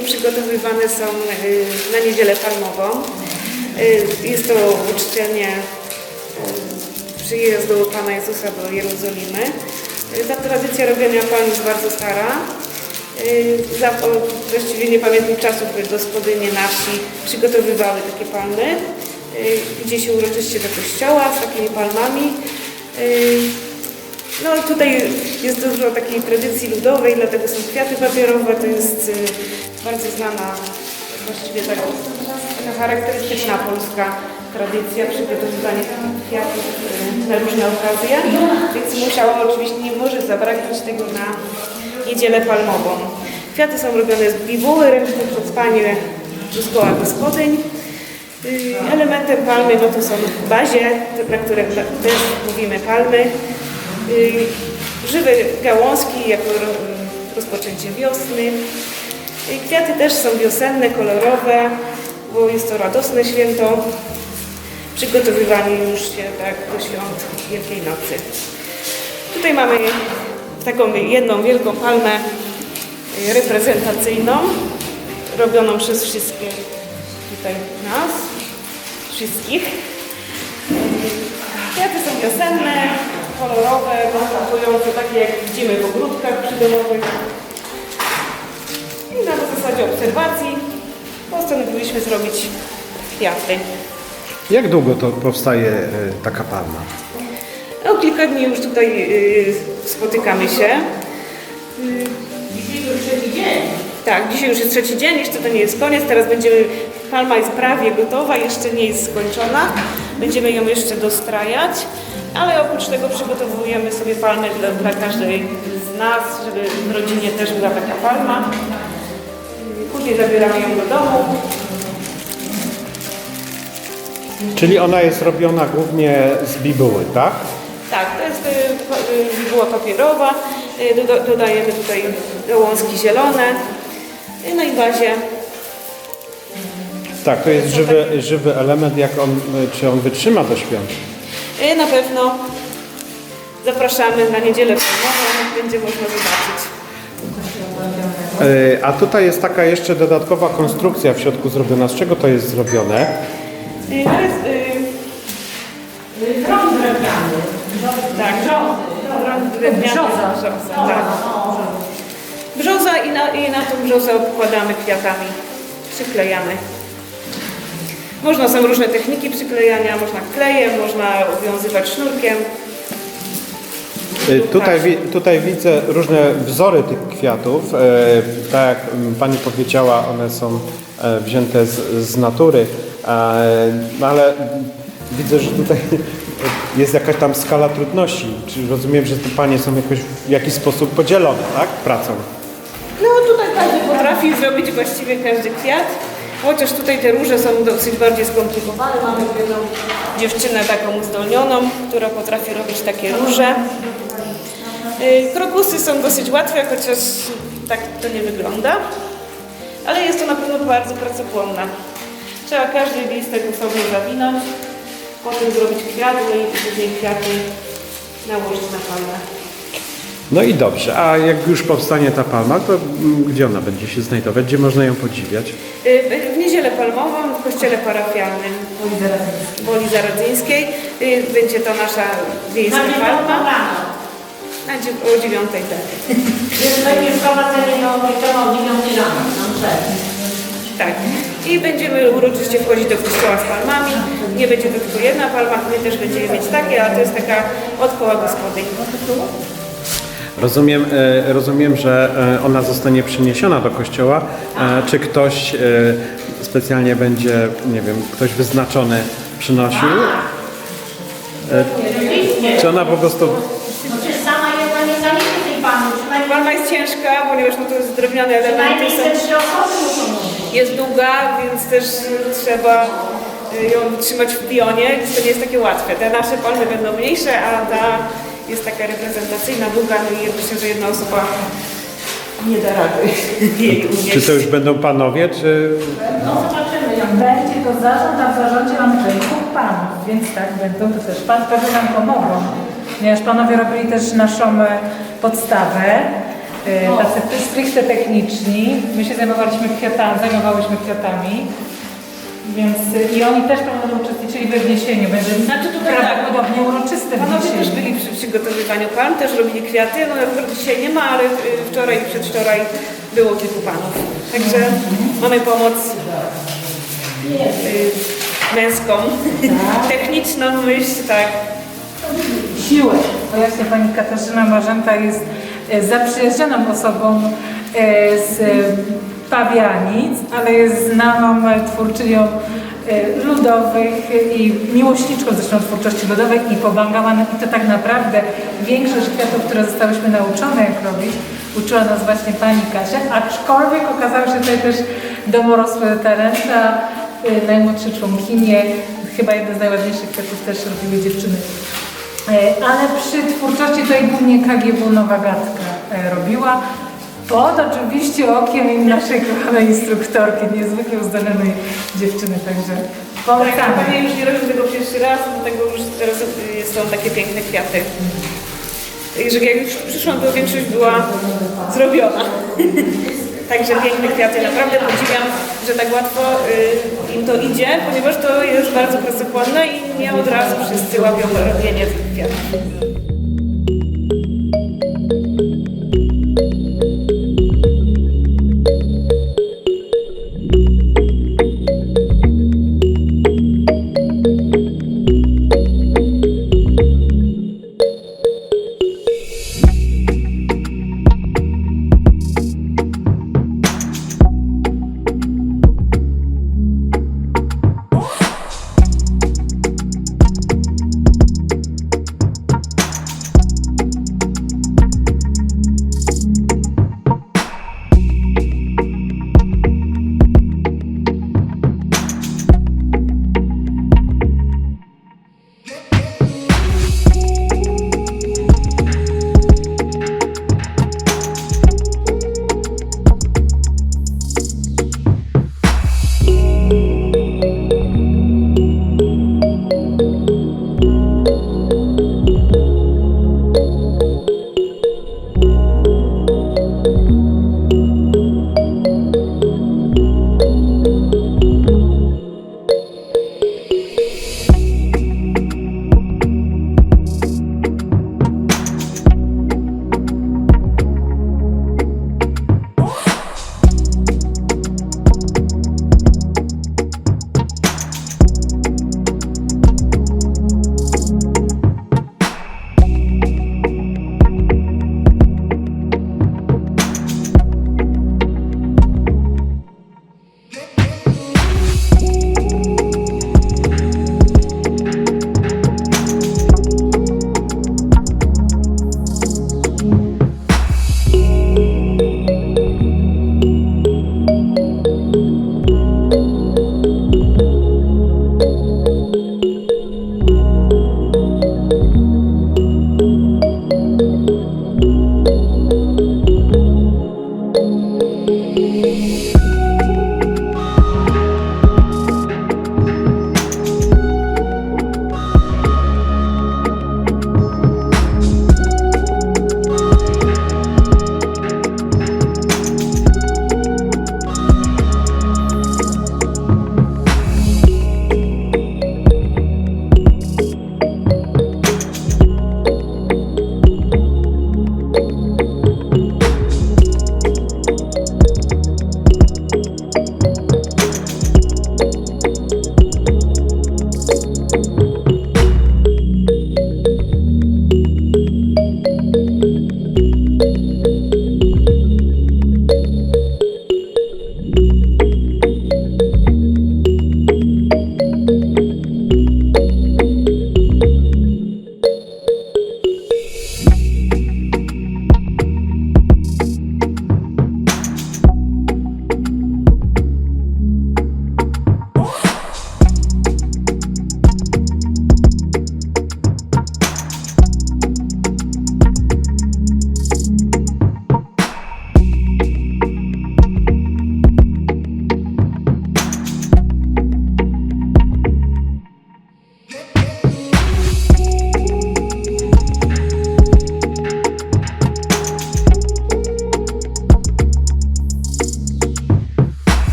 przygotowywane są y, na niedzielę palmową. Y, Jest to uczczenie y, przyjazdu Pana Jezusa do Jerozolimy. Ta tradycja robienia palm jest bardzo stara. Za, właściwie nie pamiętam czasów, gdy gospodynie na wsi przygotowywały takie palmy. Idzie się uroczyście do kościoła z takimi palmami. No i tutaj jest dużo takiej tradycji ludowej, dlatego są kwiaty papierowe, to jest y, bardzo znana, właściwie tak, charakterystyczna polska tradycja przygotowywania kwiatów y, na różne okazje, więc musiało oczywiście, nie może zabraknąć tego na niedzielę palmową. Kwiaty są robione z bibuły, ręczne przespanie z koła gospodyń. Y, Elementem palmy no to są bazie, na które też mówimy palmy. Y, Żywe gałązki jako ro- rozpoczęcie wiosny. Y, Kwiaty też są wiosenne, kolorowe, bo jest to radosne święto. Przygotowywani już się tak do świąt Wielkiej Nocy. Tutaj mamy taką jedną wielką palmę y, reprezentacyjną, robioną przez wszystkie tutaj nas, wszystkich. Kwiaty są wiosenne, kolorowe, występujące takie jak widzimy w ogródkach przydomowych. I na zasadzie obserwacji postanowiliśmy zrobić kwiaty. Jak długo to powstaje e, taka palma? No, kilka dni już tutaj y, spotykamy się. Dzisiaj już trzeci dzień. Tak, dzisiaj już jest trzeci dzień, jeszcze to nie jest koniec. Teraz będziemy, palma jest prawie gotowa, jeszcze nie jest skończona. Będziemy ją jeszcze dostrajać, ale oprócz tego przygotowujemy sobie palmę dla, dla każdej z nas, żeby w rodzinie też była taka palma. Później zabieramy ją do domu. Czyli ona jest robiona głównie z bibuły, tak? Tak, to jest y, y, bibuła papierowa. Y, doda- dodajemy tutaj gałązki zielone. No i bazie Tak, to jest żywy, żywy element, jak on, czy on wytrzyma do świąt. Y, Na pewno zapraszamy na niedzielę palmową, będzie można zobaczyć. E, A tutaj jest taka jeszcze dodatkowa konstrukcja w środku zrobiona. Z czego to jest zrobione? To jest y, drewniany. tak, drewniany, Brzoza. brzoza, tak. brzoza i na, i na tą brzozę obkładamy kwiatami, przyklejamy. Można, są różne techniki przyklejania, można klejem, można uwiązywać sznurkiem. E, Tutaj, tutaj widzę różne wzory tych kwiatów. E, Tak jak mm, Pani powiedziała, one są e, wzięte z, z natury, no ale widzę, że tutaj jest jakaś tam skala trudności. Czy rozumiem, że te Panie są jakoś w jakiś sposób podzielone, tak? Pracą. No tutaj każdy potrafi zrobić właściwie każdy kwiat. Chociaż tutaj te róże są dosyć bardziej skomplikowane. Mamy jedną dziewczynę taką uzdolnioną, która potrafi robić takie róże. Y, Krokusy są dosyć łatwe, chociaż tak to nie wygląda. Ale jest to na pewno bardzo pracochłonna. Trzeba każdy listek osobno zawinąć, potem zrobić kwiaty i później kwiaty nałożyć na palmę. No i dobrze, a jak już powstanie ta palma, to gdzie ona będzie się znajdować? Gdzie można ją podziwiać? Y, W niedzielę palmową w kościele parafialnym Woli Zaradzyńskiej y, będzie to nasza wiejska Na palma na o dziewiątej tak. Takie wprowadzenie do kościoła o 9 rano. Na przed. tak. I będziemy uroczyście wchodzić do kościoła z palmami. Nie będzie to tylko jedna palma, my też będziemy mieć takie, a to jest taka od koła gospodyń. Rozumiem, e, rozumiem, że e, ona zostanie przyniesiona do kościoła. E, Czy ktoś specjalnie będzie, nie wiem, ktoś wyznaczony przynosił? Czy ona po prostu... No przecież sama jedna nie zaliczy tej panu. Przynajmniej, Palma jest ciężka, ponieważ no to jest drewniane elementy, jest długa, więc też trzeba y, ją trzymać w pionie, więc to nie jest takie łatwe. Te nasze palmy będą mniejsze, a ta jest taka reprezentacyjna, długa, no i myślę, że jedna osoba nie da rady jej unieść. Czy to już będą panowie, czy... No zobaczymy. Jak będzie to zarząd, a w zarządzie mamy tutaj dwóch panów, więc tak będą to też pan pewnie nam pomogą. Ponieważ panowie robili też naszą e, podstawę. e, tacy stricte techniczni. My się zajmowaliśmy kwiatami, zajmowałyśmy kwiatami. Więc i oni też będą uczestniczyli we wniesieniu. Będzie Znaczy tutaj tak. prawdopodobnie uroczyste Panowie też wniesienie. byli przy przygotowywaniu pan, też robili kwiaty. No dzisiaj nie ma, ale y, wczoraj i przedwczoraj było kilku panów. Także mamy pomoc y, męską, techniczną myśl, tak. siłę. Właśnie pani Katarzyna Marzęta jest e, zaprzyjaźnioną osobą e, z Pawianic, ale jest znaną twórczynią e, ludowych i miłośniczką zresztą twórczości ludowej i pomagała nam i to tak naprawdę większość kwiatów, które zostałyśmy nauczone jak robić, uczyła nas właśnie pani Kasia, aczkolwiek okazało się tutaj też domorosłe talenty, e, najmłodsze członkinie, chyba jedne z najładniejszych kwiatów też robiły dziewczyny. E, Ale przy twórczości tutaj głównie KGW Nowa Gadka robiła. Pod oczywiście okiem naszej kochanej instruktorki, niezwykle uzdolnionej dziewczyny, także Tak, polecamy. pewnie już nie robię tego pierwszy raz, dlatego już teraz są takie piękne kwiaty. Także jak już przyszłam, to większość była zrobiona. Także piękne kwiaty. Naprawdę podziwiam, że tak łatwo y, im to idzie, ponieważ to jest bardzo pracochłonne i nie od razu wszyscy łapią robienie tych kwiatów.